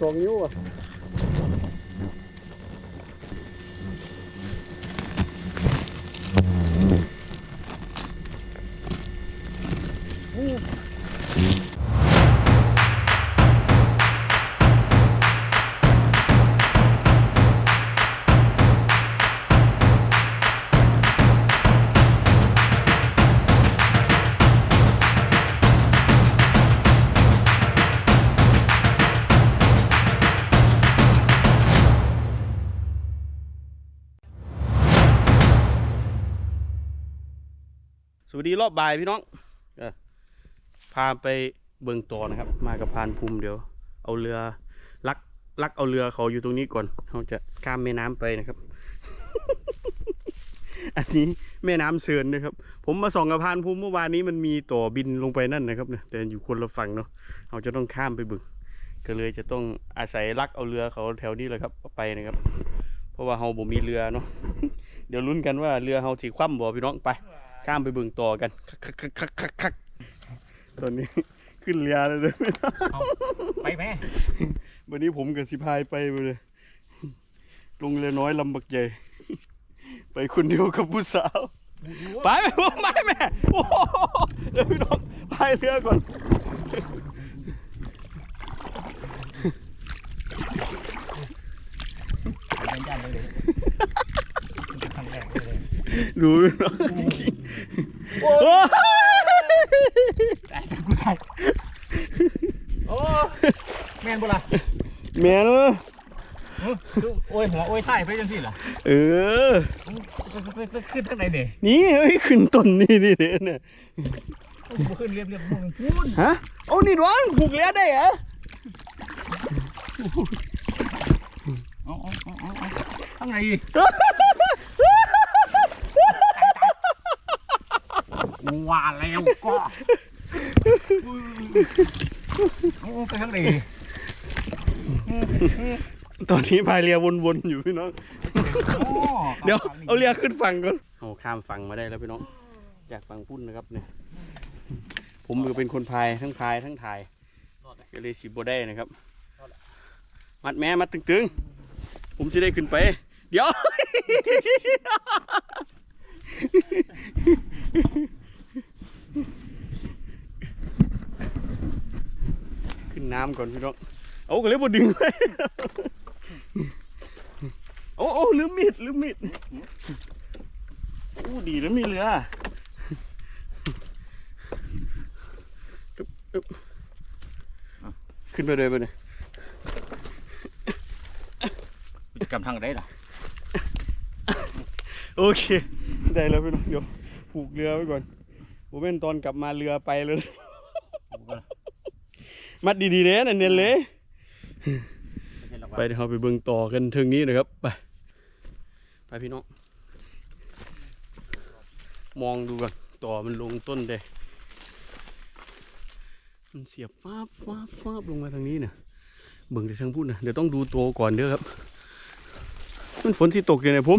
สองนิ้วอะ ดีรอบบ่ายพี่น้องอพาไปเบิงตัวนะครับ มากับพานภูมิเดี๋ยว เอาเรือลักลักเอาเรือเขาอยู่ตรงนี้ก่อนเขาจะข้ามแม่น้ำไปนะครับ อันนี้แม่น้ำเชิญนะครับ ผมมาส่องกับพานภูมิเมื่อวานนี้มันมีต่อบินลงไปนั่นนะครับเนี่ยแต่อยู่คนละฝั่งเนาะเราจะต้องข้ามไปบึงก็เลยจะต้องอาศัยลักเอาเรือเขาแถวนี้เลยครับไปนะครับ เพราะว่าเราบ่มีเรือเนาะเดี๋ยวลุ้นกันว่าเรือเราสิคว่ำบ่พี่น้องไป ข้ามไปบึงต่อกันคักคักคักคักคักตอนนี้ขึ้นเรือเลยเด้อเอาไปไหมวันนี้ผมกับสิพายไปหมดเลย ลงเรือน้อยลำบักใหญ่ ไปคนเดียวกับผู้สาว ไปไหมผมไปแม่โอ้โหเดี๋ยวพี่น้องพายเรือก่อนไปยันเลยครั้งแร โอ้ยได้กูได้โอ้แม่นบุล่ะแม่เนอะดูโอ้ยหัวโอ้ยท้ายไปจังสิล่ะเออขึ้นทางไหนเนี่ยนี่เฮ้ยขึ้นต้นนี่นี่เนี่ยขึ้นเรียบเรียบมึงพูนฮะโอ้นี่ดวนผูกเรือได้เหรอเอาเอาเอาเอาเอาทางไหน ว่าแล้วก็เอาไปทางไหนตอนนี้พายเรือวนๆอยู่พี่น้องเดี๋ยวเอาเรือขึ้นฝั่งก่อนเอาข้ามฝั่งมาได้แล้วพี่น้อง จากฝั่งพุ่นนะครับเนี่ย ผมมือเป็นคนพายทั้งพายทั้งถ่ายก็เลยสิบได้นะครับ มัดแม่มัดตึงๆ ผมจะได้ขึ้นไป เดี๋ยว ขึ้นน้ำก่อนพี่น้องเอาก็เลยบ่ดึงไปโอ้โอ้ลืมมีดลืมมีดอู้ดีแล้วมีเรืออึ๊บอึ๊บขึ้นไปเลยไปเลยกำทางไหนล่ะโอเค ได้แล้วพี่น้องเดี๋ยวผูกเรือไว้ก่อนผมเป็นตอนกลับมาเรือไปเลย มัดดีๆเลยนะเนียนเลยไปเดี๋ยวเราไปเบิ่งต่อกันเทิงนี้นะครับ ไป ไปพี่น้อง มองดูกันต่อมันลงต้นเดยมันเสียบฟ้าบฟ้าบฟ้าบลงมาทางนี้เนี่ยเบิ่งแต่ทางพูดนะเดี๋ยวต้องดูตัวก่อนเด้อครับ มันฝนที่ตกอยู่เนี่ยผม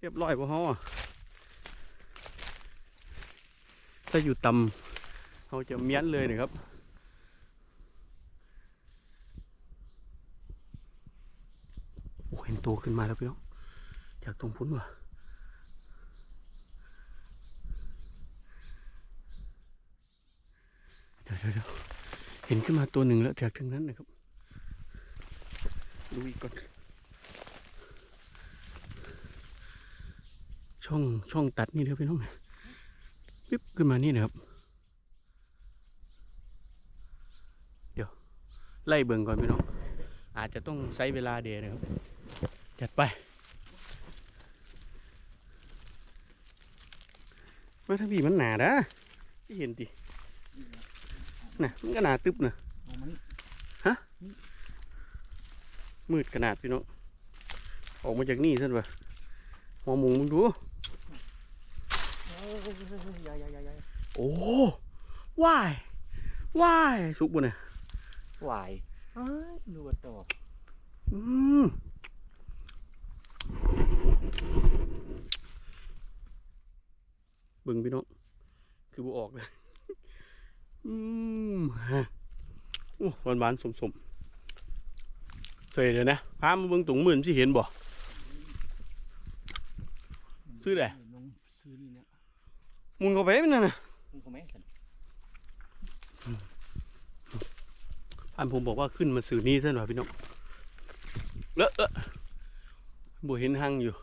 เรียบร้อยพวกเขาอะถ้าอยู่ต่ำ เขาจะเมียนเลยนะครับ โอ้เห็นตัวขึ้นมาแล้วพี่น้อง จากตรงพุ้นว่ะเดี๋ยวเดี๋ยวเดี๋ยวเห็นขึ้นมาตัวหนึ่งแล้วจากทางนั้นนะครับ ดูอีกก่อน ช่องช่องตัดนี่เดี๋ยวพี่น้องปิ๊บขึ้นมานี่นะครับ เดี๋ยว ไล่เบิ่งก่อนพี่น้องอาจจะต้องใช้เวลาเดียวนะครับ จัดไปมาถ้าพี่มันหนาดะพี่เห็นดิน่ะมันก็หนาตึบนะฮะมืดขนาดพี่น้องออกมาจากนี่ซะวะหัวมุงมึงดูโอ้ว้ายว้ายสุกบุเนี่ย หวายดูกันต่ออืมเบิ่งพี่น้อง คือบ่ออกเลย อืมฮะโอ้หวานหวานๆสมสมๆใส่เดี๋ยวนะพามาเบิ่งตุงหมื่นที่เห็นบ่ ซื้อได้ ลงซื้อนี่เนี่ย มุนเข้าไปมันนั่นน่ะ มึงเขาไหมสัน อัน ผมบอกว่าขึ้นมาสื่อนี้ซะหน่อยพี่น้องเลอะเอะบ่เห็นหังอยู่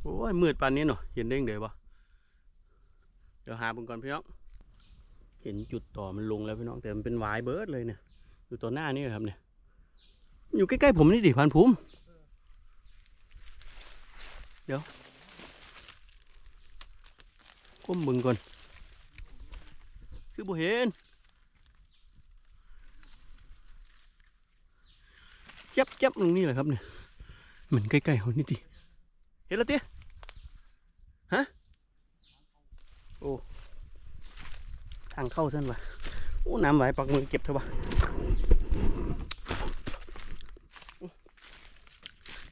โอ้ยมืดปานนี้เนาะเห็นได้ยังไงวะเดี๋ยวหาบิ่งก่อนพี่น้อง เห็นจุดต่อมันลงแล้วพี่น้องแต่มันเป็นวายเบิร์ดเลยเนี่ย อยู่ต่อหน้านี่ครับเนี่ย อยู่ใกล้ๆผมนี่ดิพันภูมิเดี๋ยวก้มเบิ่งก่อน คือบ่เห็น จับจับตรงนี้แหละครับเนี่ยเหมือนใกล้ๆเขานี่ดิเห็นแล้วเตี้ยฮะโอ้ทางเข้าเส้นวะโอ้น้ำไหลปักมือเก็บเถอะวะ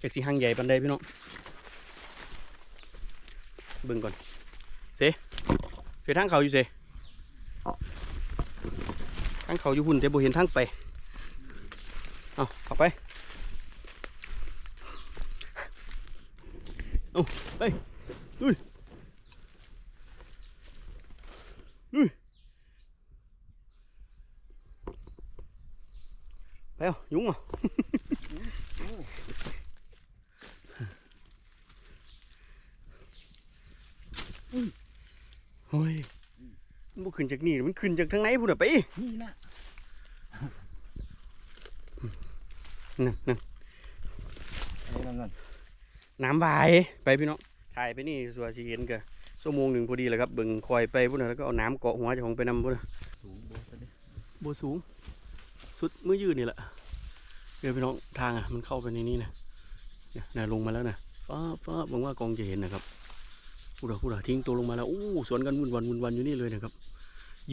จากสีหางใหญ่ปันใดพี่น้องเบิ่งก่อนเสเสทางเขาอยู่เสทางเขาอยู่หุ่นแต่บ่เห็นทางไปเอาเข้าไป เอาไปลุยลุยไปเอายุงอะโอ้ยมันบ่ขึ้นจากนี่มันขึ้นจากทางไหนพูดอะไปนี่นะนั่นนั่นอันนี้นั่น นั่นน้ำบายไปพี่น้องถ่ายไปนี่สัวชีเห็นกะชั่วโมงหนึ่งพอดีเลยครับเบิ่งคอยไปพุ่นน่ะแล้วก็เอาน้ำเกาะหัวเจ้าของไปนำพุ่นน่ะสูงโบสถ์เลยโบสูง สุดมือยืดนี่แหละเดี๋ยวพี่น้องทางอะมันเข้าไปในนี้นะเนี่ยน่ะลงมาแล้วนะฟ้าฟ้าหวังว่ากองจะเห็นนะครับพูดอะพูดอะทิ้งตัวลงมาแล้วอู้สวนกันวุ่นวันวุ่นวันอยู่นี่เลยนะครับ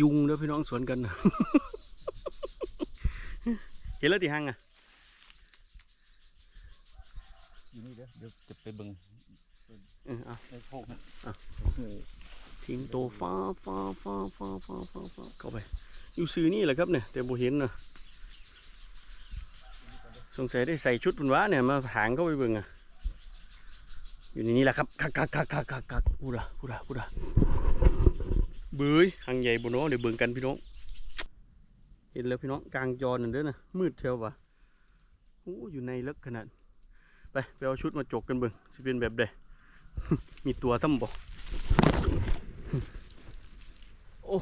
ยุงเด้อพี่น้องสวนกันนะเห็นแล้วที่ห้างอะ อยู่นี่เด้อเดี๋ยวจะไปเบิ่งเออเอาในโคกนะอะโอ้โหทิ้งตัวฟ้าฟ้าฟ้าฟ้าฟ้าฟ้าฟ้าเข้าไป อยู่ซื้อนี่แหละครับเนี่ยแต่บ่เห็นนะสงสัยได้ใส่ชุดเป็นว้าเนี่ยมาถางเข้าไปเบิ่งอะอยู่ในนี้แหละครับคักคักคักคักคักคักพูดอะพูดอะพูดอะเบื้ยหางใหญ่บนน้องเดี๋ยวเบิ่งกันพี่น้อง เห็นแล้วพี่น้องกลางจอนั่นเด้อนะมืดเทียววะโอ้อยู่ในลึกขนาด ไปไปเอาชุดมาจกกันเบิ่งจะเป็นแบบใดมีตัวซ้ำบ่โอ้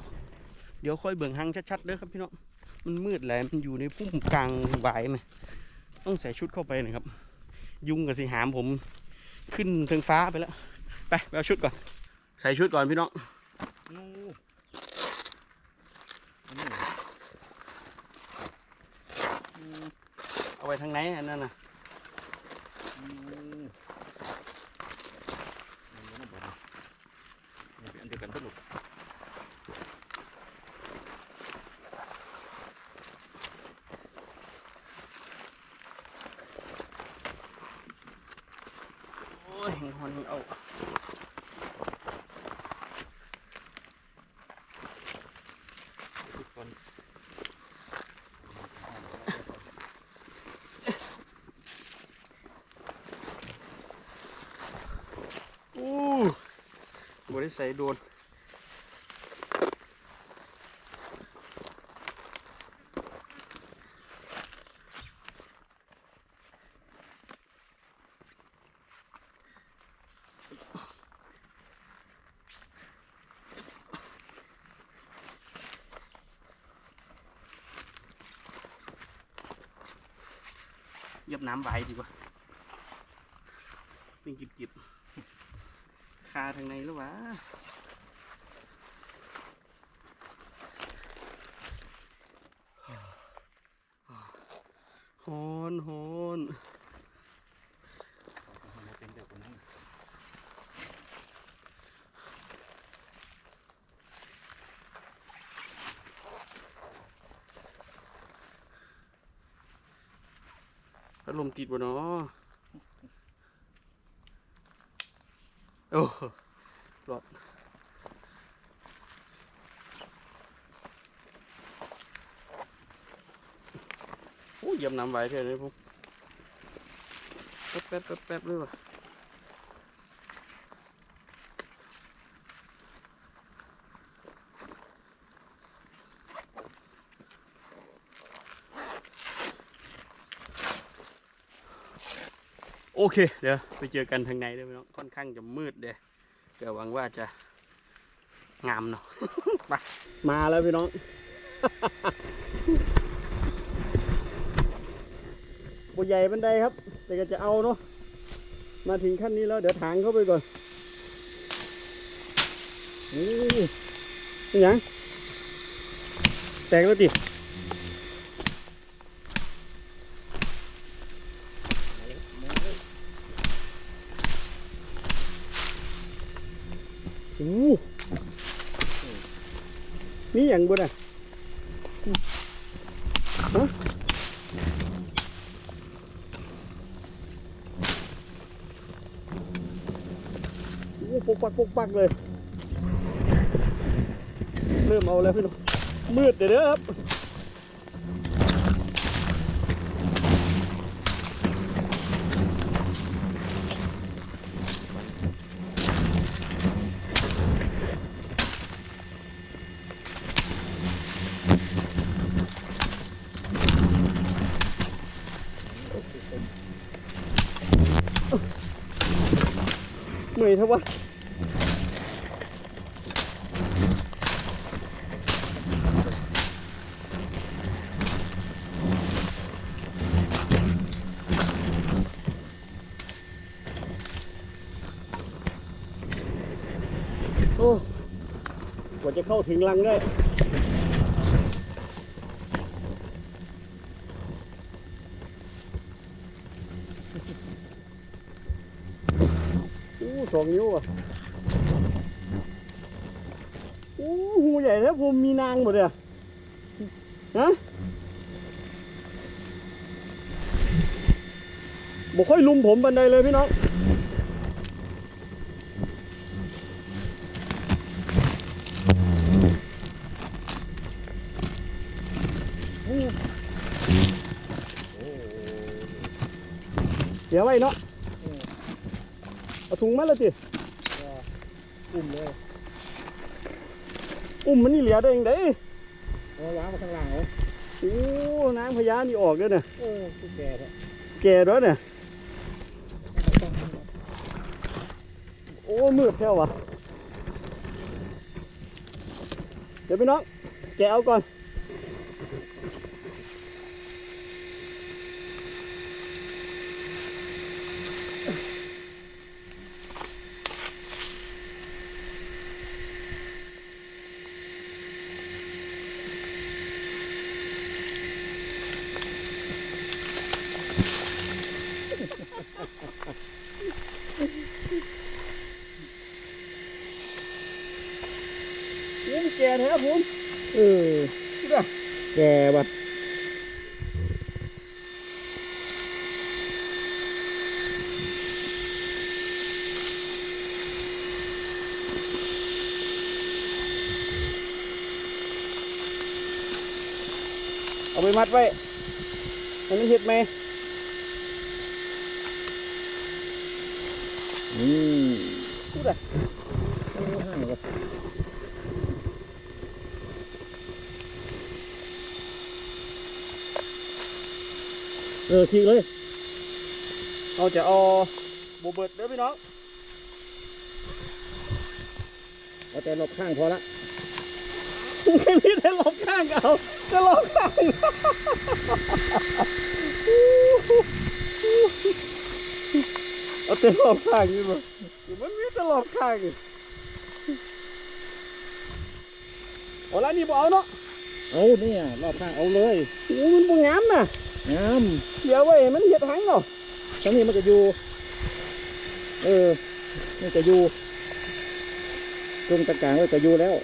เดี๋ยวค่อยเบิ่งหางชัดๆเด้อครับพี่น้องมันมืดแหละมันอยู่ในพุ่มกลางหวายไหมต้องใส่ชุดเข้าไปน่อยครับ ยุงกับสีหามผมขึ้นถึงฟ้าไปแล้ว ไปไปเอาชุดก่อน ใส่ชุดก่อนพี่น้องเอาไว้ทางไหนอันนั้นน่ะ อืมอันนี้นะบ่นะนี่เป็นอันเดียวกันทั้งหมด โอ้ยหอนเอา ทุกคน อู้ บ่ได้ใส่โดนเย็บน้ำไว้ดีกว่าเป็นจิบๆ คาทางในหรือวะฮอนฮอนเอาเป็นเดียวกันนั่นพัดลมติดบ่เนาะ โอ้รถโอ้ยยำน้ำไว้เท่านี้พวกแป๊บแป๊บแป๊บแป๊บเลยวะ โอเค เดี๋ยวไปเจอกันทางในด้อพี่น้องค่อนข้างจะมืดเด้อก็หวังว่าจะงามเนาะไปมาแล้วพี่น้องบใหญ่บันไดครับ แต่ก็จะเอาเนาะ มาถึงขั้นนี้แล้ว เดี๋ยวถางเข้าไปก่อน นี่นี่ยัง แตกแล้วติโอ้ นี่อย่างบุญอะฮะโอ้ปกปักปกปักเลย เริ่มเอาแล้วพี่น้องมืดเดี๋ยวเด้อครับ เมื่อยเท่าวะโอ้กว่าจะเข้าถึงรังได้ ของนิ้วอะอู้หูใหญ่แล้วผมมีนางหมดเลยอะฮะบอกค่อยลุมผมบันไดเลยพี่น้องเดี๋ยวไว้เนาะ เอาถุงมาแล้วจิอุ้มเลยอุ้มมันนี่เหลือได้ยังไงเอาล้างมาข้างหลังเหรอโอ้น้ำพญานี่ออกแล้วเนี่ยโอ้ตุ๊กแกเนี่ยแก่แล้วเนี่ยโอ้มืดแท้วะเดี๋ยวพี่น้องแกะเอาก่อน โอ้แก่แท้ผม เออ ดูดิ แกว่ะ เอาไปมัดไว้ให้มันเห็ดไหมอืมดูดิโอ้ห่างว่ะเออทิ้งเลยเอาจะเอาโบเบิดเด้อพี่น้องเอาแต่หลบข้างพอละ ไม่มีแต่หลบข้างเอาจะลบข้างเอาแต่หลบข้างนี่บ่มันมีแต่ลบข้างอีกอาละนี่บ่เอาเนาะเอาเนี่ยรอบข้างเอาเลยโอ้มันบ่งามน่ะงามเดี๋ยวไว้มันเห็ดหังเนาะทั้งนี้มันจะอยู่เออมันจะอยู่ตรงตะกลางก็จะอยู่แล้ว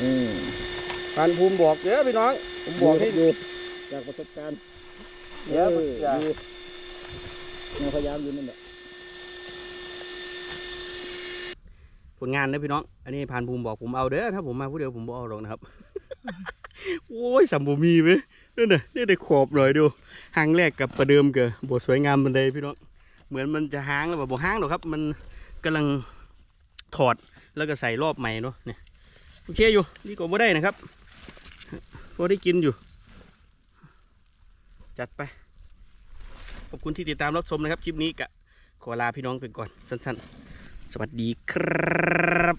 อืมพันภูมิบอกเด้อพี่น้อง ผมบอกให้อยู่จากประสบการณ์เดี๋ยวอออย่าอยู่เราพยายามอยู่นั่นแหละผลงานนะพี่น้อง อันนี้พานภูมิบอกผมเอาเด้อถ้าผมมาผู้เดียวผมบเอาหรอกนะครับ โอ้ยสัมบูมีไหมนี่นน่ะนี่ได้ขอบหน่อยดูหางแรกกับประเดิมเกอะบทสวยงามบันไดพี่น้อง เหมือนมันจะหางแล้วแบบบ่หางหรอกครับ มันกำลังถอดแล้วก็ใส่รอบใหม่เนาะเนี่ย โอเคอยู่นี่ก็บ่ได้นะครับพอได้กินอยู่ จัดไป ขอบคุณที่ติดตามรับชมนะครับ คลิปนี้กะขอลาพี่น้องไปก่อน สั้นๆ สวัสดีครับ